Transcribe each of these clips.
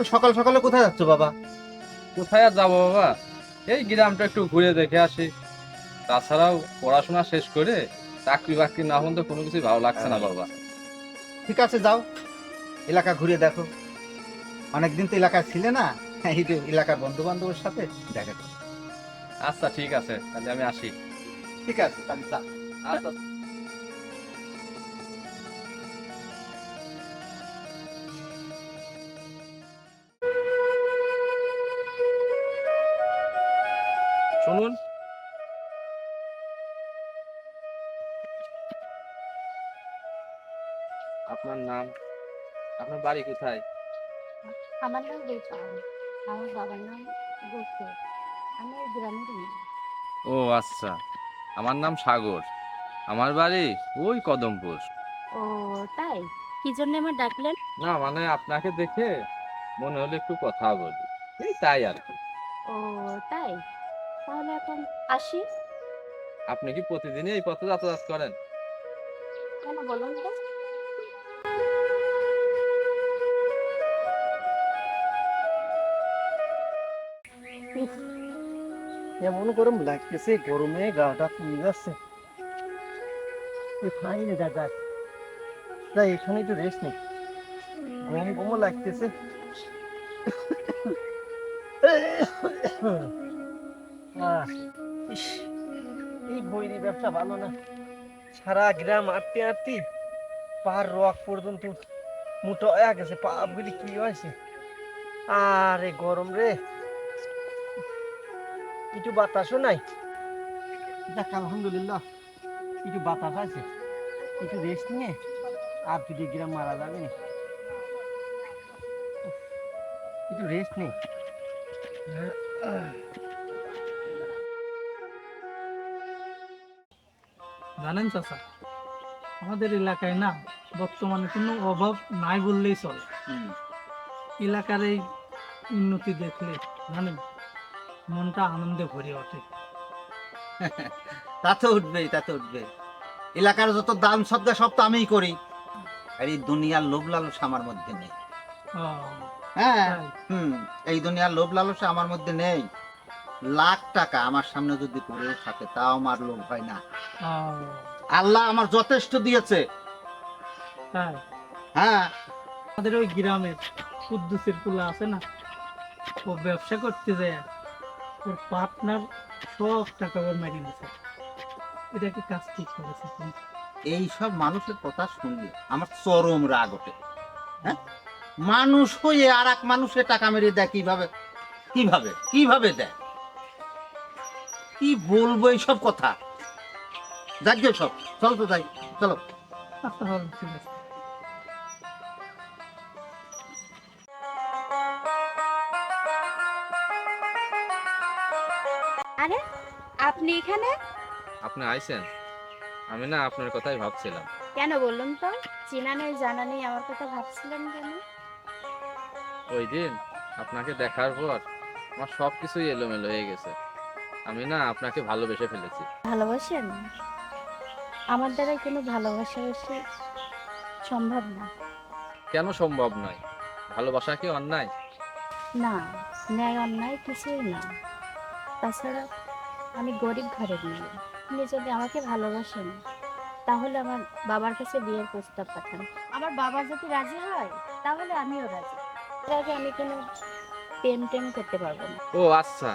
এত সকাল সকালে কোথায় যাচ্ছ বাবা? কোথায় আর যাব বাবা? এই গ্রামটা একটু ঘুরে দেখে আসি। তাছাড়াও পড়াশোনা শেষ করে চাকরি বাকরি না হন তো কোনো কিছু ভালো লাগছে না বাবা। ঠিক আছে যাও। এলাকা ঘুরে দেখো। অনেকদিন তো এলাকায় ছিলে না। এই যে এলাকার বন্ধু বান্ধবের সাথে দেখা করো। আচ্ছা ঠিক আছে। তাহলে আমি আসি। ঠিক আছে তাহলে যাও। আচ্ছা। আপনার নাম? আপনার বাড়ি কোথায়? আমার নাম রূপা আমার বাবার নাম আমি এই গ্রামের মেয়ে। ও আচ্ছা। আমার নাম সাগর। আমার বাড়ি ওই কদমপুর। ও তাই? কি জন্য আমার ডাকলেন? না মানে আপনাকে দেখে মনে হলো একটু কথা বলি। এই তাই আর কি। ও তাই? তাহলে এখন আসি। আপনি কি প্রতিদিনই এই পথে যাতায়াত করেন? কেন বলুন তো? এমন গরম লাগতেছে গরমে গাটা পুড়ে যাচ্ছে ফাইন জায়গা তাই এখানে একটু রেস্ট নেই গম গমও লাগতেছে এই বৈরি ব্যবসা ভালো না সারা গ্রাম আটতে আটতে পার রক পর্যন্ত মোটা হয়ে গেছে পা গুলি কি হয়েছে আরে গরম রে একটু বাতাসও নাই। দেখ আলহামদুলিল্লাহ একটু বাতাস আছে। একটু রেস্ট নিয়ে আর দুটি গ্রাম মারা যাবে না। একটু রেস্ট নেই জানেন চাচা আমাদের এলাকায় না বর্তমানে কোনো অভাব নাই বললেই চলে। এলাকার এই উন্নতি দেখলে জানেন? মনটা আনন্দে ভরে ওঠে। তা তো উঠবেই তা তো উঠবে এলাকার যত দান সদ্গা সব তো আমিই করি। আর এই দুনিয়ার লোভ লালসা আমার মধ্যে নেই। হ্যাঁ হুম এই দুনিয়ার লোভ লালসা আমার মধ্যে নেই। লাখ টাকা আমার সামনে যদি পড়েও থাকে তাও আমার লোভ হয় না। আল্লাহ আমার যথেষ্ট দিয়েছে। হ্যাঁ। আমাদের ওই গ্রামের কুদ্দুসের পোলা আছে না ও ব্যবসা করতে যায় ওর পার্টনার সব টাকা ওর মেরে দিছে এটা কি কাজ ঠিক করেছে এই সব মানুষের কথা শুনলে আমার চরম রাগ ওঠে। হ্যাঁ? মানুষ হয়ে আর এক মানুষের টাকা মেরে দেয় কীভাবে? কীভাবে? কীভাবে দেয়? কি বলব এইসব কথা? যাক সব চল তো যাই চলো। আচ্ছা ঠিক আছে। আরে আপনি এখানে? আপনি আইছেন? আমি না আপনার কথাই ভাবছিলাম। কেন বলুন তো? চেনা নেই জানা নেই আমার কথা ভাবছিলেন কেন? ওই দিন আপনাকে দেখার পর আমার সব কিছুই এলোমেলো হয়ে গেছে। আমি না আপনাকে ভালোবেসে ফেলেছি। ভালোবাসেন? আমার দ্বারা কোনো ভালোবাসা বেশি সম্ভব না। কেন সম্ভব নয়? ভালোবাসা কি অন্যায়? না ন্যায় অন্যায় কিছুই না। তাছাড়া আমি গরিব ঘরের মেয়ে। আপনি যদি আমাকে ভালোবাসেন, তাহলে আমার বাবার কাছে বিয়ের প্রস্তাব পাঠান। আমার বাবা যদি রাজি হয়, তাহলে আমিও রাজি। এর আগে আমি কোনো প্রেম টেম করতে পারব না। ও আচ্ছা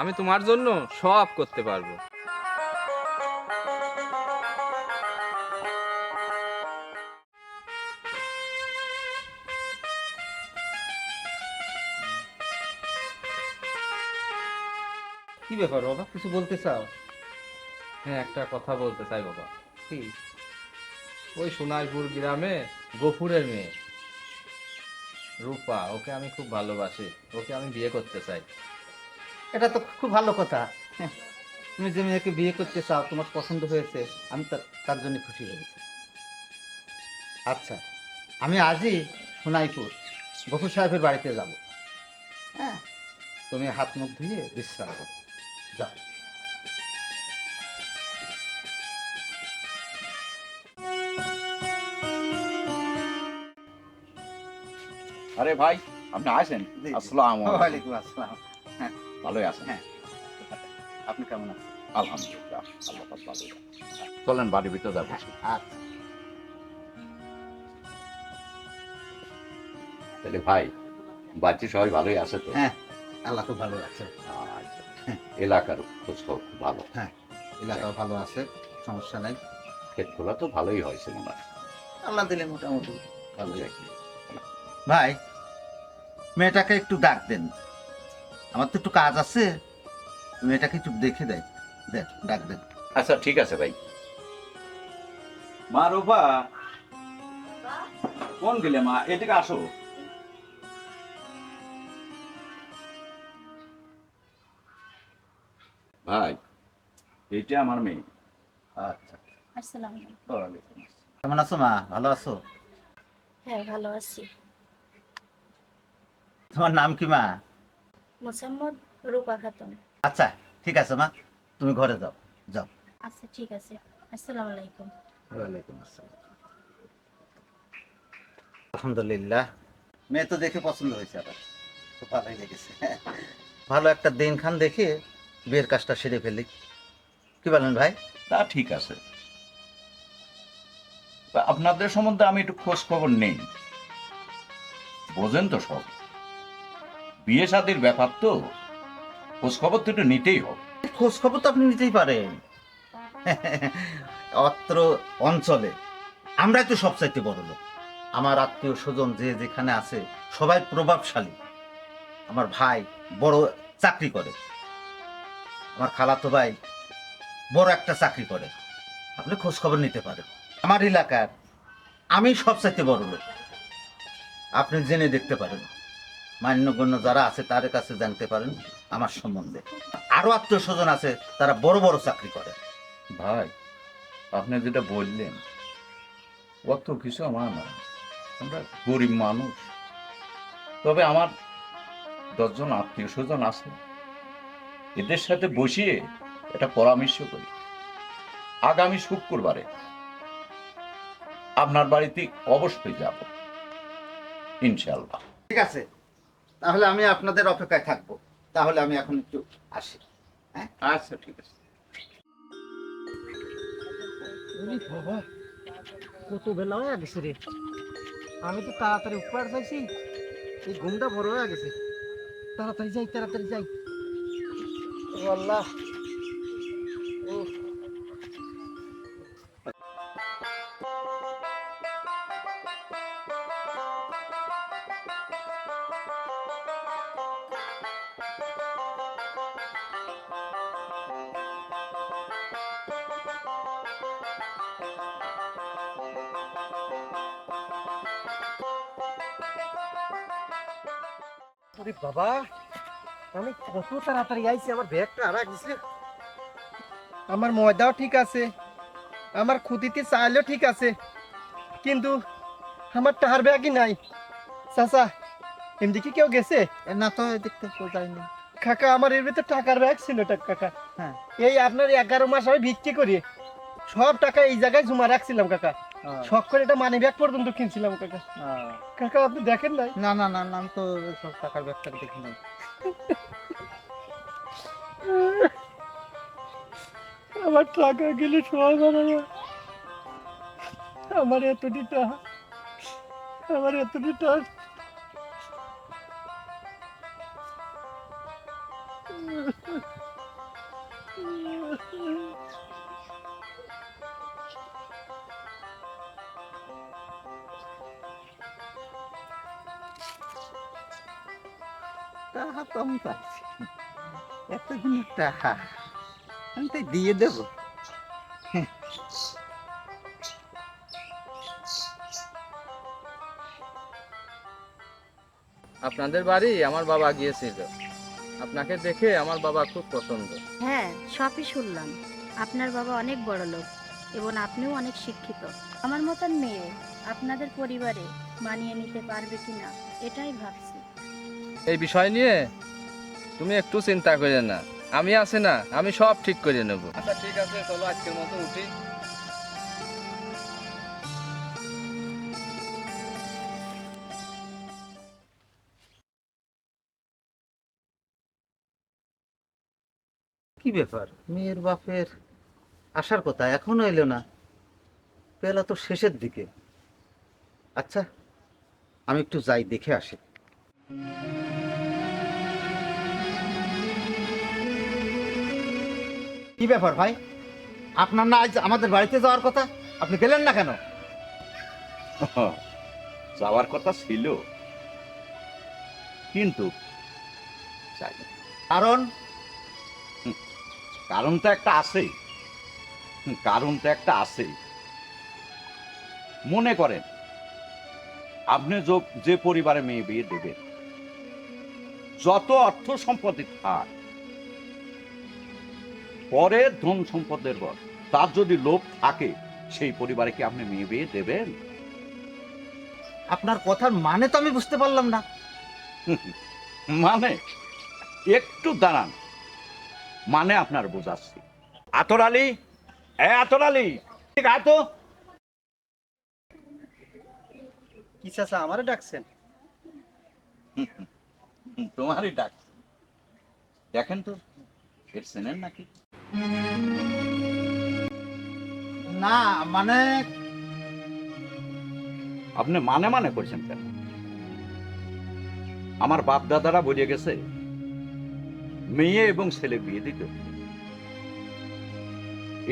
আমি তোমার জন্য সব করতে পারব। ব্যাপার বাবা? কিছু বলতে চাও? হ্যাঁ একটা কথা বলতে চাই বাবা। কি? ওই সোনাইপুর গ্রামে গফুরের মেয়ে রূপা ওকে আমি খুব ভালোবাসি। ওকে আমি বিয়ে করতে চাই। এটা তো খুব ভালো কথা। হ্যাঁ, তুমি যে মেয়েকে বিয়ে করতে চাও তোমার পছন্দ হয়েছে আমি তার- তার জন্য খুশি হয়েছি। আচ্ছা আমি আজই সোনাইপুর গফুর সাহেবের বাড়িতে যাব। হ্যাঁ তুমি হাত মুখ ধুয়ে বিশ্রাম করো। আরে ভাই আপনি আসেন। আলাইকুম। ওয়ালাইকুম আসসালাম। ভালোই আছেন? হ্যাঁ। আপনি কেমন আছেন? আলহামদুলিল্লাহ আল্লাহ ভালো চলেন বাড়ির ভিতরে যাব। আচ্ছা। তাহলে ভাই বাড়িতে সবাই ভালোই আছে তো? হ্যাঁ আল্লাহ তো ভালো আছে। এলাকার খোঁজ খবর খুব ভালো। হ্যাঁ এলাকাও ভালো আছে সমস্যা নাই। ক্ষেতগুলো তো ভালোই হয়েছে মনে হয় আল্লাহ দিলে মোটামুটি ভালোই। আছে ভাই মেয়েটাকে একটু ডাক দেন। আমার তো একটু কাজ আছে মেয়েটাকে একটু দেখে দেয়। দেন ডাক দেন। আচ্ছা ঠিক আছে ভাই। মা রূপা কোন গেলে মা? এদিকে আসো। ভাই এটা আমার মেয়ে। আচ্ছা। আসসালামু আলাইকুম। কেমন আছো মা? ভালো আছো? হ্যাঁ ভালো আছি। তোমার নাম কি মা? মোসাম্মদ রূপা খাতুন। আচ্ছা ঠিক আছে মা। তুমি ঘরে যাও যাও। আচ্ছা ঠিক আছে। আসসালামু আলাইকুম। ওয়ালাইকুম আসসালাম। আলহামদুলিল্লাহ। মেয়ে তো দেখে পছন্দ হয়েছে আবার। খুব ভালোই লেগেছে। ভালো একটা দিন খান দেখে বিয়ের কাজটা সেরে ফেলি। কি বলেন ভাই? তা ঠিক আছে। আপনাদের সম্বন্ধে আমি একটু খোঁজ খবর নেই। বোঝেন তো সব। বিয়ে শাদির ব্যাপার তো। খোঁজ খবর তো একটু নিতেই হবে। খোঁজ খবর তো আপনি নিতেই পারেন। অত্র অঞ্চলে। আমরাই তো সবচাইতে বড় লোক। আমার আত্মীয় স্বজন যে যেখানে আছে সবাই প্রভাবশালী। আমার ভাই বড় চাকরি করে। আমার খালাতো ভাই বড় একটা চাকরি করে। আপনি খোঁজ খবর নিতে পারেন। আমার এলাকার আমি সবচাইতে বড় লোক। আপনি জেনে দেখতে পারেন। মান্যগণ্য যারা আছে তাদের কাছে জানতে পারেন আমার সম্বন্ধে। আরও আত্মীয় স্বজন আছে, তারা বড় বড় চাকরি করে। ভাই, আপনি যেটা বললেন, অত কিছু আমার না আমরা গরিব মানুষ। তবে আমার দশজন আত্মীয় স্বজন আছে। এদের সাথে বসিয়ে এটা পরামর্শ করি। আগামী শুক্রবারে আপনার বাড়িতে অবশ্যই যাব। ইনশাল্লাহ ঠিক আছে। তাহলে আমি আপনাদের অপেক্ষায় থাকব। তাহলে আমি এখন একটু আসি। হ্যাঁ? আচ্ছা ঠিক আছে। বাবা কত বেলা হয়ে গেছে রে। আমি তো তাড়াতাড়ি উপর চাইছি এই ঘুমটা বড় হয়ে গেছে। তাড়াতাড়ি যাই তাড়াতাড়ি যাই। আল্লাহ বাবা। আমি কত তাড়াতাড়ি আইছি? আমার ব্যাগটা আর আমার ময়দাও ঠিক আছে। আমার খুদিতে চাইলেও ঠিক আছে। কিন্তু আমার টাহার ব্যাগই নাই। চাচা এমনি কি কেউ গেছে? না তো দেখতে তো যায়নি। কাকা আমার এর ভিতরে টাকার ব্যাগ ছিল কাকা। হ্যাঁ। এই আপনার এগারো মাস আমি বিক্রি করি। সব টাকা এই জায়গায় জমা রাখছিলাম কাকা। শখ করে এটা মানি ব্যাগ পর্যন্ত কিনছিলাম কাকা। কাকা আপনি দেখেন নাই? না না না না আমি তো সব টাকার ব্যাগটা দেখি নাই। আমার টাকা গেলে সব আমার আমার এতটি টাকা আমার এতটি টাকা টাকা পাচ্ছি। এতদিন টাকা আমি তাই দিয়ে দেবো। আপনাদের বাড়ি আমার বাবা গিয়েছিল। আপনাকে দেখে আমার বাবা খুব পছন্দ। হ্যাঁ সবই শুনলাম। আপনার বাবা অনেক বড় লোক এবং আপনিও অনেক শিক্ষিত। আমার মতন মেয়ে আপনাদের পরিবারে মানিয়ে নিতে পারবে কিনা এটাই ভাবছি। এই বিষয় নিয়ে তুমি একটু চিন্তা করে না। আমি আছি না আমি সব ঠিক করে নেব। আচ্ছা ঠিক আছে চলো আজকের মতো উঠি। কি ব্যাপার? মেয়ের বাপের আসার কথা এখনও এলো না। পেলা তো শেষের দিকে। আচ্ছা আমি একটু যাই দেখে আসি। কি ব্যাপার ভাই? আপনার না আজ আমাদের বাড়িতে যাওয়ার কথা? আপনি গেলেন না কেন? যাওয়ার কথা ছিল। কিন্তু কারণ? কারণ তো একটা আছে কারণ তো একটা আছে মনে করেন আপনি যে পরিবারে মেয়ে বিয়ে দেবেন যত অর্থ সম্পত্তি থাক পরে ধন সম্পদের পর তার যদি লোভ থাকে সেই পরিবারে কি আপনি মেয়ে বিয়ে দেবেন? আপনার কথার মানে তো আমি বুঝতে পারলাম না। মানে? একটু দাঁড়ান। মানে আপনার বোঝাচ্ছি। আতর আলী? এ আতর আলী! ঠিক আয় তো। কি চাচা আমারে ডাকছেন? তোমারই ডাক। দেখেন তো। এর চেনেন নাকি? না মানে? আপনি মানে মানে করছেন কেন? আমার বাপ দাদারা বলে গেছে মেয়ে এবং ছেলে বিয়ে দিতে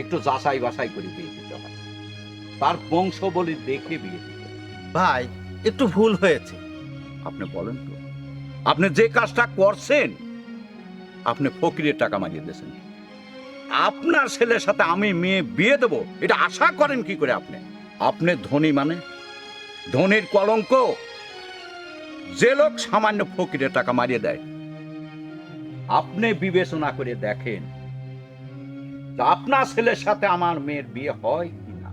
একটু যাচাই বাছাই করে বিয়ে দিতে হয় তার বংশ বলি দেখে বিয়ে দিতে ভাই একটু ভুল হয়েছে। আপনি বলেন তো। আপনি যে কাজটা করছেন আপনি ফকিরের টাকা মারিয়ে দিয়েছেন। আপনার ছেলের সাথে আমি মেয়ে বিয়ে দেবো, এটা আশা করেন কি করে আপনি? আপনি ধনী মানে? ধনীর কলঙ্ক? যে লোক সামান্য ফকিরের টাকা মারিয়ে দেয়। আপনি বিবেচনা করে দেখেন আপনার ছেলের সাথে আমার মেয়ের বিয়ে হয় কি না?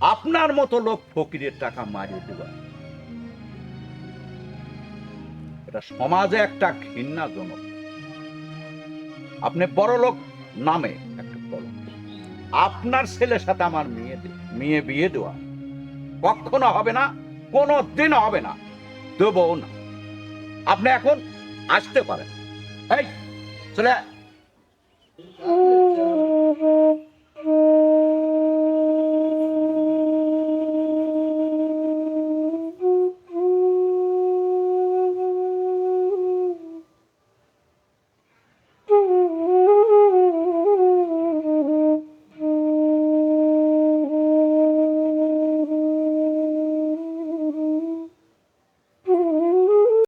আপনার মতো লোক ফকিরের টাকা মারিয়ে দেওয়া এটা সমাজে একটা ঘৃণাজনক আপনি বড়লোক নামে একটা আপনার ছেলের সাথে আমার মেয়ে মেয়ে বিয়ে দেওয়া। কখনো হবে না কোনো দিন হবে না। দেবও না। আপনি এখন আসতে পারেন। এই চলে।